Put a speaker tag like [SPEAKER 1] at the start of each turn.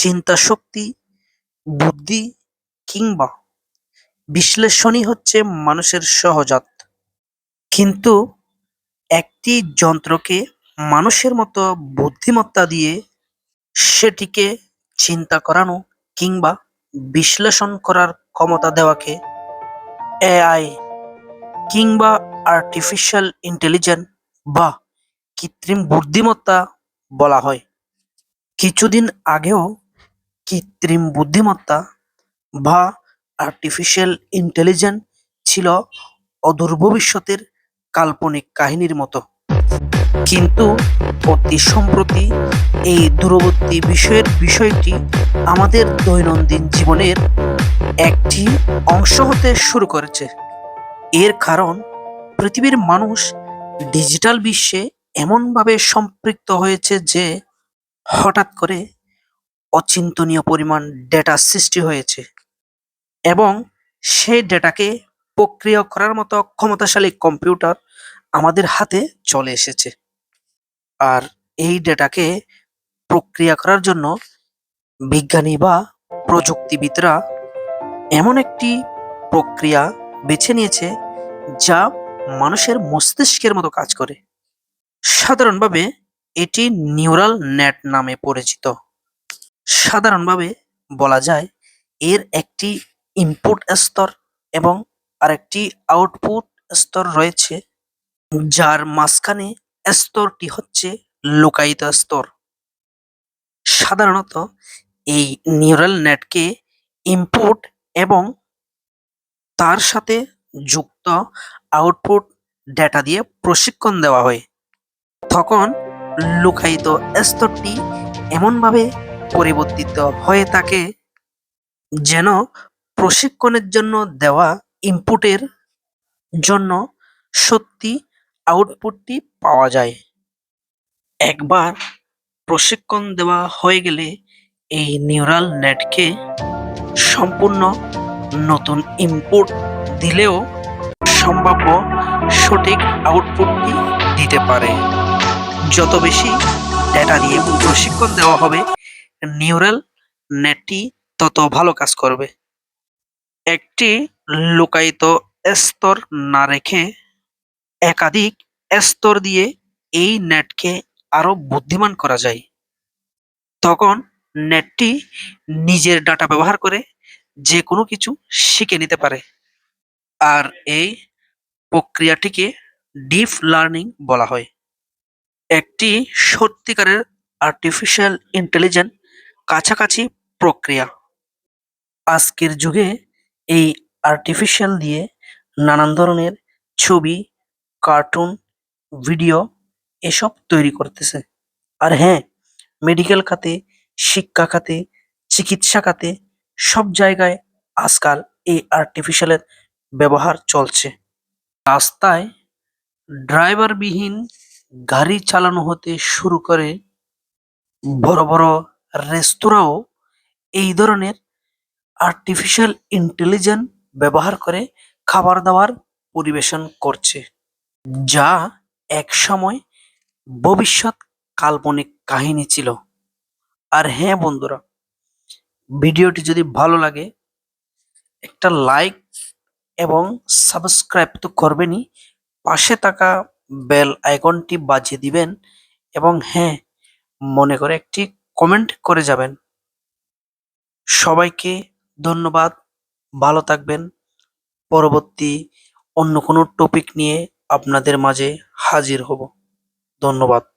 [SPEAKER 1] চিন্তাশক্তি, বুদ্ধি কিংবা বিশ্লেষণই হচ্ছে মানুষের সহজাত। কিন্তু একটি যন্ত্রকে মানুষের মতো বুদ্ধিমত্তা দিয়ে সেটিকে চিন্তা করানো কিংবা বিশ্লেষণ করার ক্ষমতা দেওয়াকে এআই কিংবা আর্টিফিশিয়াল ইন্টেলিজেন্স বা কৃত্রিম বুদ্ধিমত্তা বলা হয়। কিছুদিন আগেও কৃত্রিম বুদ্ধিমত্তা বা আর্টিফিশিয়াল ইন্টেলিজেন্স ছিল অদূর ভবিষ্যতের কাল্পনিক কাহিনীর মতো। কিন্তু অতি সম্প্রতি এই দূরবর্তী বিষয়ের বিষয়টি আমাদের দৈনন্দিন জীবনের একটি অংশ হতে শুরু করেছে। এর কারণ, পৃথিবীর মানুষ ডিজিটাল বিশ্বে এমনভাবে সম্পৃক্ত হয়েছে যে হঠাৎ করে অচিন্তনীয় পরিমাণ ডেটা সৃষ্টি হয়েছে এবং সেই ডেটাকে প্রক্রিয়া করার মতো ক্ষমতাশালী কম্পিউটার আমাদের হাতে চলে এসেছে। আর এই ডেটাকে প্রক্রিয়া করার জন্য বিজ্ঞানী বা প্রযুক্তিবিদরা এমন একটি প্রক্রিয়া বেছে নিয়েছে যা মানুষের মস্তিষ্কের মতো কাজ করে। সাধারণভাবে এটি নিউরাল নেট নামে পরিচিত। সাধারণভাবে বলা যায়, এর একটি ইনপুট স্তর এবং আরেকটি আউটপুট স্তর রয়েছে, যার মাঝখানে স্তরটি হচ্ছে লুকায়িত স্তর। সাধারণত এই নিউরাল নেটকে ইনপুট এবং তার সাথে যুক্ত আউটপুট ডেটা দিয়ে প্রশিক্ষণ দেওয়া হয়। তখন লুকায়িত স্তরটি এমনভাবে পরিবর্তিত হয়ে থাকে, যেন প্রশিক্ষণের জন্য দেওয়া ইনপুটের জন্য সত্যি আউটপুটটি পাওয়া যায়। একবার প্রশিক্ষণ দেওয়া হয়ে গেলে এই নিউরাল নেটকে সম্পূর্ণ নতুন ইনপুট দিলেও সম্ভাব্য সঠিক আউটপুটটি দিতে পারে। যত বেশি ডেটা দিয়ে প্রশিক্ষণ দেওয়া হবে নিউরাল নেটটি তত ভালো কাজ করবে। একটি লুকায়িত স্তর না রেখে একাধিক স্তর দিয়ে এই নেটকে আরও বুদ্ধিমান করা যায়। তখন নেটটি নিজের ডাটা ব্যবহার করে যে কোনো কিছু শিখে নিতে পারে। আর এই প্রক্রিয়াটিকে ডিপ লার্নিং বলা হয়। একটি সত্যিকারের আর্টিফিশিয়াল ইন্টেলিজেন্স কাছাকাছি প্রক্রিয়া। আজকের যুগে এই আর্টিফিশিয়াল দিয়ে নানান ধরনের ছবি কার্টুন ভিডিও এসব তৈরি করতেছে। আর হ্যাঁ মেডিকেল খাতে, শিক্ষা খাতে, চিকিৎসা খাতে সব জায়গায় আজকাল এই আর্টিফিশিয়ালের ব্যবহার চলছে। রাস্তায় ড্রাইভারবিহীন গাড়ি চালানো হতে শুরু করে বড় বড় রেস্তোরাঁও এই ধরনের আর্টিফিশিয়াল ইন্টেলিজেন্স ব্যবহার করে খাবার দাবার পরিবেশন করছে, যা এক সময় ভবিষ্যৎ কাল্পনিক কাহিনী ছিল। আর হ্যাঁ বন্ধুরা, ভিডিওটি যদি ভালো লাগে, একটা লাইক এবং সাবস্ক্রাইব তো করবেনই, পাশে থাকা বেল আইকনটি বাজিয়ে দিবেন এবং হ্যাঁ মনে করে একটি কমেন্ট করে যাবেন। সবাইকে ধন্যবাদ, ভালো থাকবেন। পরবর্তী অন্য কোনো টপিক নিয়ে আপনাদের মাঝে হাজির হব। ধন্যবাদ।